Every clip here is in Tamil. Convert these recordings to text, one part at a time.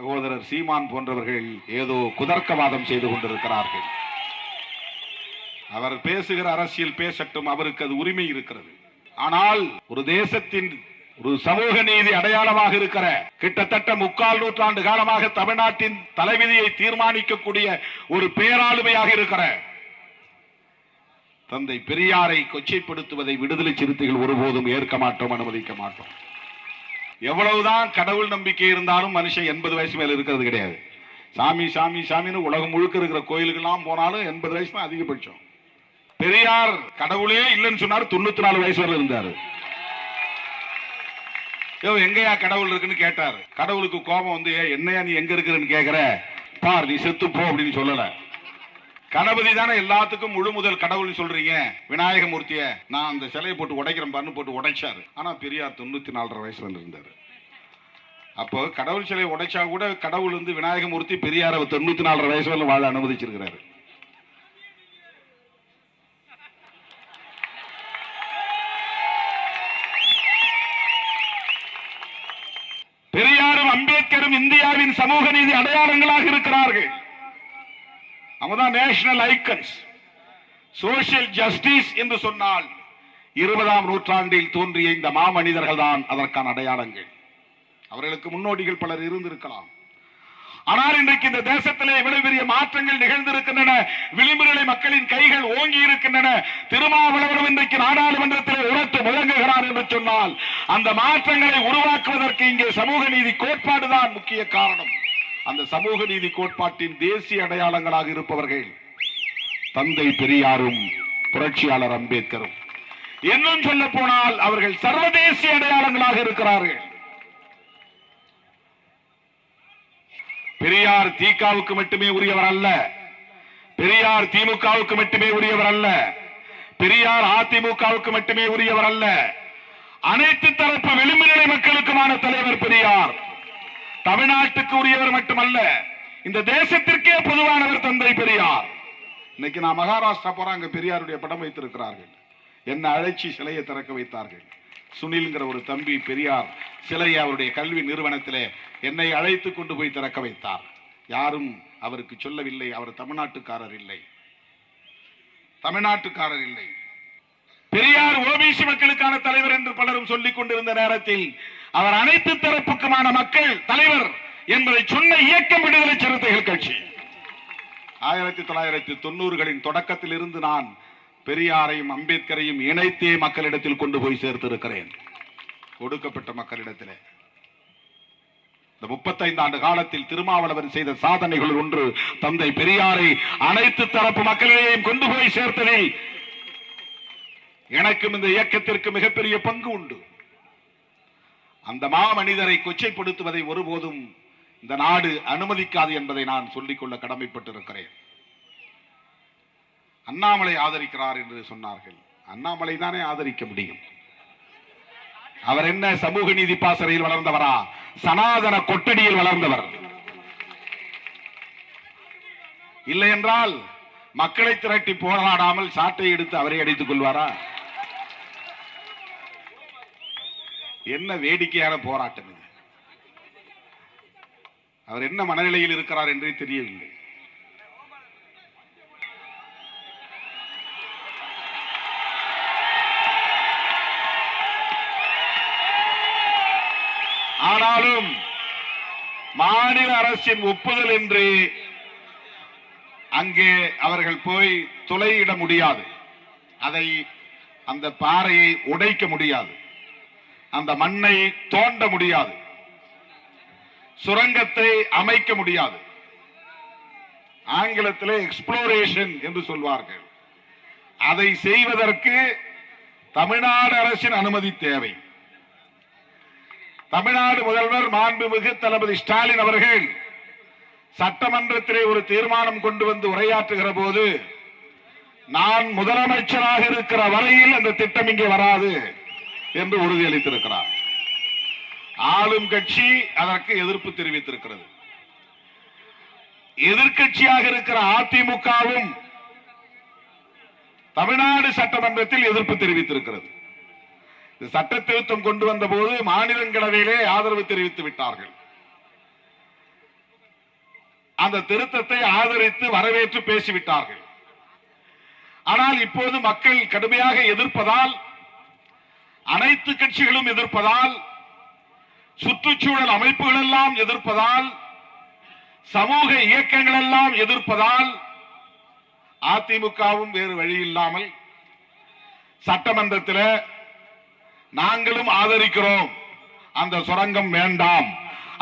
சகோதரர் சீமான் போன்றவர்கள் ஏதோ குதர்க்கவாதம் செய்து கொண்டிருக்கிறார்கள். அவர் பேசுகிற அரசியல் பேசட்டும் அவருக்கு அது உரிமை இருக்கிறது. ஆனால் ஒரு தேசத்தின் ஒரு சமூக நீதி அடையாளமாக இருக்கிற கிட்டத்தட்ட முக்கால் நூற்றாண்டு காலமாக தமிழ்நாட்டின் தலைவிதியை தீர்மானிக்கக்கூடிய ஒரு பேராளுமையாக இருக்கிற தந்தை பெரியாரை கொச்சைப்படுத்துவதை விடுதலை சிறுத்தைகள் ஒருபோதும் ஏற்க மாட்டோம் அனுமதிக்க மாட்டோம். எவ்வளவுதான் கடவுள் நம்பிக்கை இருந்தாலும் மனுஷன் எண்பது வயசு மேல இருக்கிறது கிடையாது. சாமி சாமி சாமின்னு உலகம் முழுக்க இருக்கிற கோயிலுக்கெல்லாம் போனாலும் எண்பது வயசு தான் அதிகபட்சம். பெரியார் கடவுளே இல்லைன்னு சொன்னார் தொண்ணூத்தி நாலு வயசு வரை இருந்தாரு. யோ எங்கயா கடவுள் இருக்குன்னு கேட்டார். கடவுளுக்கு கோபம் வந்து என்னையா நீ எங்க இருக்கிறன்னு கேக்குற? பார் நீ செத்து போ அப்படின்னு சொல்லல. கணபதி தானே எல்லாத்துக்கும் முழு முதல் கடவுள்னு சொல்றீங்க விநாயகமூர்த்திய? நான் அந்த சிலையை போட்டு உடைக்கிறேன் பாருன்னு போட்டு உடைச்சாரு. ஆனா பெரியார் தொண்ணூத்தி நாலரை வயசுல இருந்தாரு. அப்போ கடவுள் சிலை உடைச்சா கூட கடவுள் வந்து விநாயகமூர்த்தி பெரியார தொண்ணூத்தி நாலரை வயசு வரல வாழ அனுமதிச்சிருக்கிறாரு. பெரியாரும் அம்பேத்கரும் இந்தியாவின் சமூக நீதி அடையாளங்களாக இருக்கிறார்கள். அவங்கதான் நேஷனல் ஐக்கன்ஸ் சோசியல் ஜஸ்டிஸ் என்று சொன்னால் இருபதாம் நூற்றாண்டில் தோன்றிய இந்த மாமனிதர்கள் தான் அதற்கான அடையாளங்கள். அவர்களுக்கு முன்னோடிகள் பலர் இருந்திருக்கலாம். ஆனால் இன்றைக்கு இந்த தேசத்திலே இவ்வளவு பெரிய மாற்றங்கள் நிகழ்ந்திருக்கின்றன. விளிம்புநிலை மக்களின் கைகள் ஓங்கி இருக்கின்றன. திருமாவளவனும் இன்றைக்கு நாடாளுமன்றத்திலே உரத்து முழங்குகிறார் என்று சொன்னால் அந்த மாற்றங்களை உருவாக்குவதற்கு இங்கே சமூக நீதி கோட்பாடுதான் முக்கிய காரணம். அந்த சமூக நீதி கோட்பாட்டின் தேசிய அடையாளங்களாக இருப்பவர்கள் தந்தை பெரியாரும் புரட்சியாளர் அம்பேத்கரும். இன்னும் சொல்ல போனால் அவர்கள் சர்வதேசிய அடையாளங்களாக இருக்கிறார்கள். பெரியார் திகாவுக்கு மட்டுமே உரியவர் அல்ல. பெரியார் திமுகவுக்கு மட்டுமே உரியவர் அல்ல. பெரியார் அதிமுகவுக்கு மட்டுமே உரியவர் அல்ல. அனைத்து தரப்பு விளிம்புநிலை மக்களுக்குமான தலைவர் பெரியார். தமிழ்நாட்டுக்கு உரியவர் மட்டுமல்ல இந்த தேசத்திற்கே பொதுவானவர் தந்தை பெரியார். இன்னைக்கு நான் மகாராஷ்டிரா போறேன் அங்க பெரியாருடைய படம் வைத்திருக்கிறார்கள். என்ன அழைச்சி சிலையை திறக்க வைத்தார்கள். சுனில்ங்கிற ஒரு தம்பி பெரியார் சிலையை அவருடைய கல்வி நிறுவனத்தில் என்னை அழைத்து கொண்டு போய் திறக்க வைத்தார். யாரும் அவருக்கு சொல்லவில்லை. அவர் தமிழ்நாட்டுக்காரர் இல்லை. தமிழ்நாட்டுக்காரர் இல்லை. பெரியார் ஓபிசி மக்களுக்கான தலைவர் என்று பலரும் சொல்லிக் கொண்டிருந்த நேரத்தில் அவர் அனைத்து தரப்புக்குமான மக்கள் தலைவர் என்பதை சொன்ன இயக்கம் விடுதலை சிறுத்தைகள் கட்சி. ஆயிரத்தி தொள்ளாயிரத்தி தொண்ணூறுகளின் தொடக்கத்தில் இருந்து நான் பெரியாரையும் அம்பேத்கரையும் இணைத்தே மக்களிடத்தில் கொண்டு போய் சேர்த்திருக்கிறேன். ஒடுக்கப்பட்ட மக்களிடத்திலே. இந்த முப்பத்தைந்து ஆண்டு காலத்தில் திருமாவளவன் செய்த சாதனைகள் ஒன்று தந்தை பெரியாரை அனைத்து தரப்பு மக்களிடையும் கொண்டு போய் சேர்த்ததில் எனக்கும் இந்த இயக்கத்திற்கு மிகப்பெரிய பங்கு உண்டு. அந்த மாமனிதரை கொச்சைப்படுத்துவதை ஒருபோதும் இந்த நாடு அனுமதிக்காது என்பதை நான் சொல்லிக்கொள்ள கடமைப்பட்டிருக்கிறேன். அண்ணாமலை ஆதரிக்கிறார் என்று சொன்னார்கள். அண்ணாமலை தானே ஆதரிக்க முடியும். அவர் என்ன சமூக நீதி பாசறையில் வளர்ந்தவரா? சனாதன கொட்டடியில் வளர்ந்தவர். இல்லை என்றால் மக்களை திரட்டி போராடாமல் சாட்டை எடுத்து அவரை அடித்துக் கொள்வாரா? என்ன வேடிக்கையான போராட்டம் இது. அவர் என்ன மனநிலையில் இருக்கிறார் என்றே தெரியவில்லை. அரசின் ஒப்புதல் என்று அங்கே அவர்கள் போய் துளையிட முடியாது. அதை அந்த பாறையை உடைக்க முடியாது. அந்த மண்ணை தோண்ட முடியாது. சுரங்கத்தை அமைக்க முடியாது. ஆங்கிலத்திலே எக்ஸ்ப்ளோரேஷன் என்று சொல்வார்கள். அதை செய்வதற்கு தமிழ்நாடு அரசின் அனுமதி தேவை. தமிழ்நாடு முதல்வர் மாண்புமிகு தளபதி ஸ்டாலின் அவர்கள் சட்டமன்றத்திலே ஒரு தீர்மானம் கொண்டு வந்து உரையாற்றுகிற போது நான் முதலமைச்சராக இருக்கிற வரையில் அந்த திட்டம் இங்கே வராது என்று உறுதியளித்திருக்கிறார். ஆளும் கட்சி அதற்கு எதிர்ப்பு தெரிவித்திருக்கிறது. எதிர்க்கட்சியாக இருக்கிற அதிமுகவும் தமிழ்நாடு சட்டமன்றத்தில் எதிர்ப்பு தெரிவித்திருக்கிறது. சட்ட திருத்தம் கொண்டு வந்த போது மாநிலங்களவையிலே ஆதரவு தெரிவித்து விட்டார்கள். அந்த திருத்தத்தை ஆதரித்து வரவேற்று பேசிவிட்டார்கள். ஆனால் இப்போது மக்கள் கடுமையாக எதிர்ப்பதால் அனைத்து கட்சிகளும் எதிர்ப்பதால் சுற்றுச்சூழல் அமைப்புகள் எல்லாம் எதிர்ப்பதால் சமூக இயக்கங்கள் எல்லாம் எதிர்ப்பதால் அதிமுகவும் வேறு வழி இல்லாமல் சட்டமன்றத்தில் நாங்களும் ஆதரிக்கிறோம். அந்த சுரங்கம் வேண்டாம்.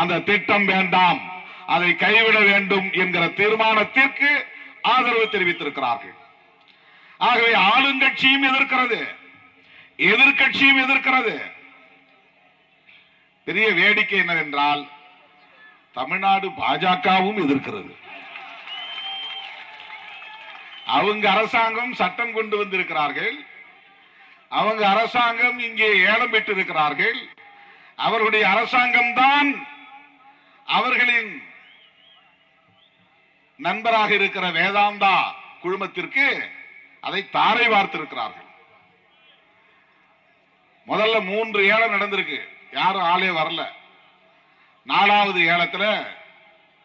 அந்த திட்டம் வேண்டாம். அதை கைவிட வேண்டும் என்கிற தீர்மானத்திற்கு ஆதரவு தெரிவித்திருக்கிறார்கள். ஆகவே ஆளுங்கட்சியும் எதிர்க்கிறது. எதிர்கட்சியும் எதிர்க்கிறது. பெரிய வேடிக்கை என்னவென்றால் தமிழ்நாடு பாஜகவும் எதிர்க்கிறது. அவங்க அரசாங்கம் சட்டம் கொண்டு வந்திருக்கிறார்கள். அவங்க அரசாங்கம் இங்கே ஏலம் பெற்றிருக்கிறார்கள். அவர்களுடைய அரசாங்கம் தான் அவர்களின் நண்பராக இருக்கிற வேதாந்தா குழுமத்திற்கு அதை தாரை வார்த்திருக்கிறார்கள். முதல்ல மூன்று ஏலம் நடந்திருக்கு. யாரும் ஆளே வரல. நாலாவது ஏலத்துல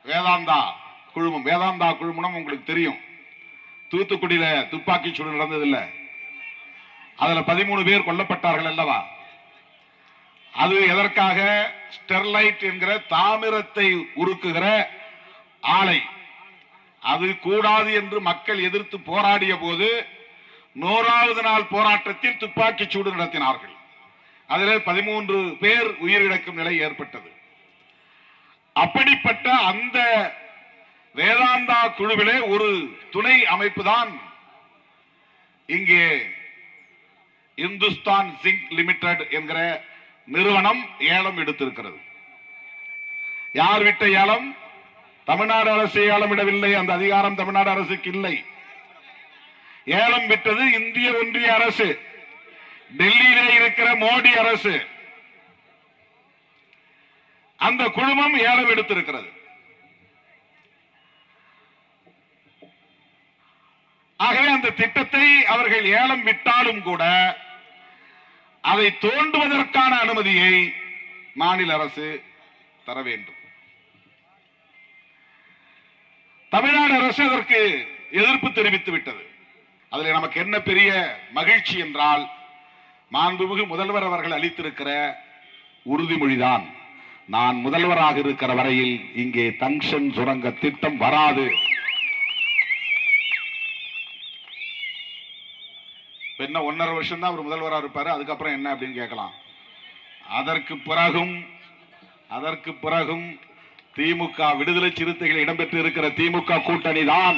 வேதாந்தா குழுமம் வேதாந்தா குழுமம் உங்களுக்கு தெரியும். தூத்துக்குடியில துப்பாக்கி சூடு நடந்ததில்லை. அதுல பதிமூணு பேர் கொல்லப்பட்டார்கள் அல்லவா? அது எதற்காக? ஸ்டெர்லைட் என்கிற தாமிரத்தை உருக்குகிற ஆலை. அது கூடாது என்று மக்கள் எதிர்த்து போராடிய போது நூறாவது நாள் போராட்டத்தில் துப்பாக்கி சூடு நடத்தினார்கள். அதில் பதிமூன்று பேர் உயிரிழக்கும் நிலை ஏற்பட்டது. அப்படிப்பட்ட அந்த வேதாந்தா குழுவிலே ஒரு துணை அமைப்பு தான் இங்கே இந்துஸ்தான் சிங் லிமிடெட் என்கிற நிறுவனம் ஏலம் எடுத்திருக்கிறது. யார் விட்ட ஏலம்? தமிழ்நாடு அரசு ஏலமிடவில்லை. அந்த அதிகாரம் தமிழ்நாடு அரசுக்கு இல்லை. ஏலம் விட்டது இந்திய ஒன்றிய அரசு. டெல்லியிலே இருக்கிற மோடி அரசு. அந்த குழுமம் ஏலம் எடுத்திருக்கிறது. ஆகவே அந்த திட்டத்தை அவர்கள் ஏலம் விட்டாலும் கூட அதை தோண்டுவதற்கான அனுமதியை மாநில அரசு தர வேண்டும். தமிழ்நாடு அரசு அதற்கு எதிர்ப்பு தெரிவித்து விட்டது. அதில் நமக்கு என்ன பெரிய மகிழ்ச்சி என்றால் மாண்புமிகு முதல்வர் அவர்கள் அளித்திருக்கிற உறுதிமொழிதான். நான் முதல்வராக இருக்கிற வரையில் இங்கே தங்ஷன் சுரங்க திட்டம் வராது. என்ன ஒன்னரை வருஷம் தான் அவர் முதல்வராக இருப்பாரு அதுக்கப்புறம் என்ன அப்படின்னு கேட்கலாம். அதற்கு பிறகும் அதற்கு பிறகும் திமுக விடுதலை சிறுத்தைகள் இடம்பெற்று இருக்கிற திமுக கூட்டணி தான்.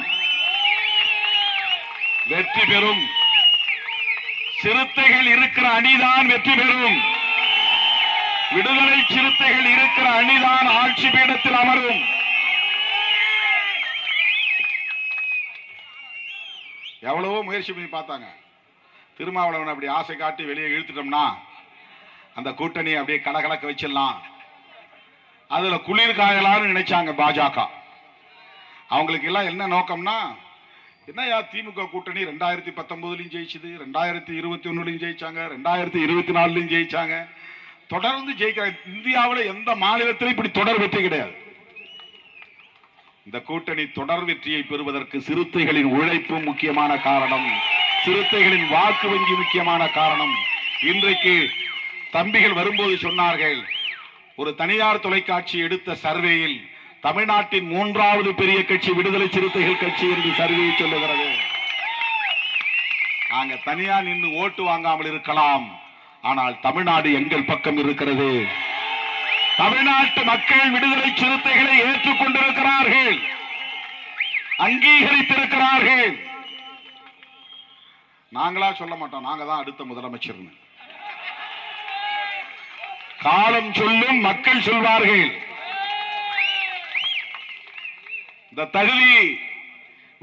வெற்றி பெறும். சிறுத்தைகள் இருக்கிற அணிதான் வெற்றி பெறும். விடுதலை சிறுத்தைகள் இருக்கிற அணிதான் ஆட்சி பீடத்தில் அமரும். எவ்வளவோ முயற்சி பண்ணி பார்த்தாங்க. திருமாவளவன் அப்படி ஆசை காட்டி வெளியே இழுத்துட்டோம்னா அந்த கூட்டணியை அப்படியே கலகலக்க வச்சிடலாம். அதுல குளிர் காயலாம்னு நினைச்சாங்க பாஜக. அவங்களுக்கு எல்லாம் என்ன நோக்கம்னா என்னையா திமுக கூட்டணி ரெண்டாயிரத்தி பத்தொன்பதுலையும் ஜெயிச்சது ரெண்டாயிரத்தி இருபத்தி ஒன்னுலையும் ஜெயிச்சாங்க ரெண்டாயிரத்தி இருபத்தி நாலுலையும் ஜெயிச்சாங்க. தொடர்ந்து ஜெயிக்கிறாங்க இந்தியாவில் எந்த மாநிலத்திலும் இப்படி தொடர் வெற்றி கிடையாது. இந்த கூட்டணி தொடர் வெற்றியை பெறுவதற்கு சிறுத்தைகளின் உழைப்பு முக்கியமான காரணம் சிறுத்தைகளின் வாக்கு வங்கி முக்கியமான காரணம். இன்றைக்கு தம்பிகள் வரும்போது சொன்னார்கள் ஒரு தனியார் தொலைக்காட்சி எடுத்த சர்வேயில் தமிழ்நாட்டின் மூன்றாவது பெரிய கட்சி விடுதலை சிறுத்தைகள் கட்சி என்று சர்வே சொல்லுகிறது. நாங்க தனியா நின்று ஓட்டு வாங்காமல் இருக்கலாம். ஆனால் தமிழ்நாடு எங்கள் பக்கம் இருக்கிறது. தமிழ்நாட்டு மக்கள் விடுதலை சிறுத்தைகளை ஏற்றுக்கொண்டிருக்கிறார்கள் அங்கீகரித்திருக்கிறார்கள். நாங்களா சொல்ல மாட்டோம். நாங்க தான் அடுத்த முதலமைச்சர்னு. காலம் சொல்லும் மக்கள் சொல்வார்கள். இந்த தகுதி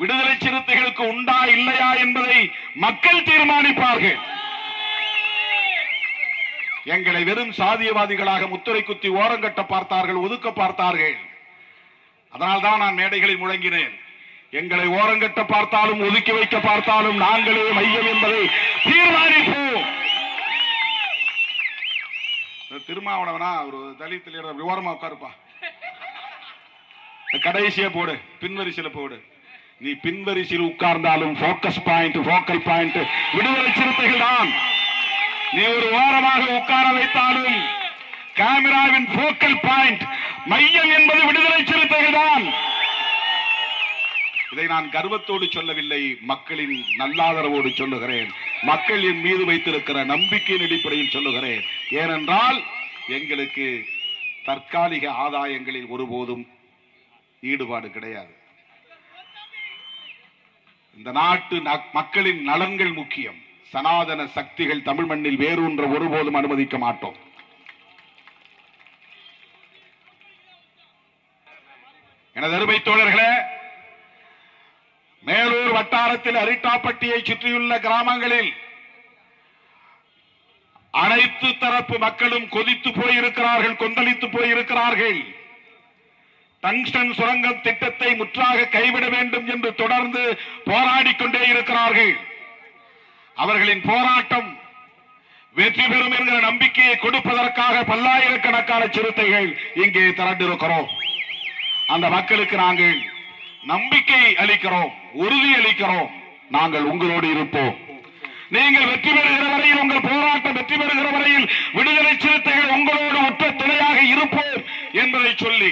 விடுதலை சிறுத்தைகளுக்கு உண்டா இல்லையா என்பதை மக்கள் தீர்மானிப்பார்கள். எங்களை வெறும் சாதியவாதிகளாக முத்துரை குத்தி ஓரங்கட்ட பார்த்தார்கள் ஒதுக்க பார்த்தார்கள். அதனால்தான் நான் மேடைகளில் முழங்கினேன். எங்களை ஓரங்கட்ட பார்த்தாலும் ஒதுக்கி வைக்க பார்த்தாலும் நாங்களே மையம் என்பதை தீர்மானிப்போம். திருமாவளவனா ஒரு தலித்துல லீடர். அப்படி ஓரமா உட்காருப்பா. கடைசியா போடு பின்வரிசையில போடு. நீ பின்வரிசையில் உட்கார்ந்தாலும் போக்கஸ் பாயிண்ட் போக்கல் பாயிண்ட் விடுதலை சிறுத்தைகள் தான். நீ ஒரு ஓரமாக உட்கார வைத்தாலும் கேமராவின் போக்கல் பாயிண்ட் மையம் என்பது விடுதலை சிறுத்தைகள் தான். இதை நான் கர்வத்தோடு சொல்லவில்லை மக்களின் நல்லாதரவோடு சொல்லுகிறேன். மக்கள் என் மீது வைத்திருக்கிற நம்பிக்கையின் அடிப்படையில் சொல்லுகிறேன். ஏனென்றால் எங்களுக்கு தற்காலிக ஆதாயங்களில் ஒருபோதும் ஈடுபாடு கிடையாது. இந்த நாட்டு மக்களின் நலன்கள் முக்கியம். சனாதன சக்திகள் தமிழ் மண்ணில் வேரூன்ற ஒருபோதும் அனுமதிக்க மாட்டோம். எனது அருமை தோழர்களே மேலூர் வட்டாரத்தில் அரிட்டாப்பட்டியை சுற்றியுள்ள கிராமங்களில் அனைத்து தரப்பு மக்களும் கொதித்து போயிருக்கிறார்கள் கொந்தளித்து போயிருக்கிறார்கள். டங்ஸ்டன் சுரங்கம் திட்டத்தை முற்றாக கைவிட வேண்டும் என்று தொடர்ந்து போராடி கொண்டே இருக்கிறார்கள். அவர்களின் போராட்டம் வெற்றி பெறும் என்கிற நம்பிக்கையை கொடுப்பதற்காக பல்லாயிரக்கணக்கான சிறுத்தைகள் இங்கே திரண்டிருக்கிறோம். அந்த மக்களுக்கு நாங்கள் நம்பிக்கை அளிக்கிறோம் உறுதி அளிக்கிறோம். நாங்கள் உங்களோடு இருப்போம். நீங்கள் வெற்றி பெறுகிற வரையில் உங்கள் போராட்டம் வெற்றி பெறுகிற வரையில் விடுதலை சிறுத்தைகள் உங்களோடு உற்ற துணையாக இருப்போம் என்பதை சொல்லி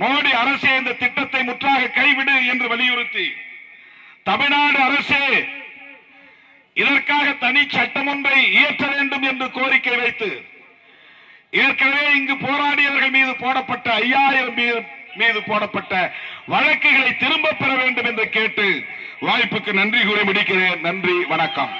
மோடி அரசே இந்த திட்டத்தை முற்றாக கைவிடு என்று வலியுறுத்தி தமிழ்நாடு அரசே இதற்காக தனி சட்டம் ஒன்றை இயற்ற வேண்டும் என்று கோரிக்கை வைத்து ஏற்கனவே இங்கு போராடியவர்கள் மீது போடப்பட்ட ஐயாயிரம் மீது மீது போடப்பட்ட வழக்குகளை திரும்ப பெற வேண்டும் என்று கேட்டு வாய்ப்புக்கு நன்றி கூறி முடிக்கிறேன். நன்றி வணக்கம்.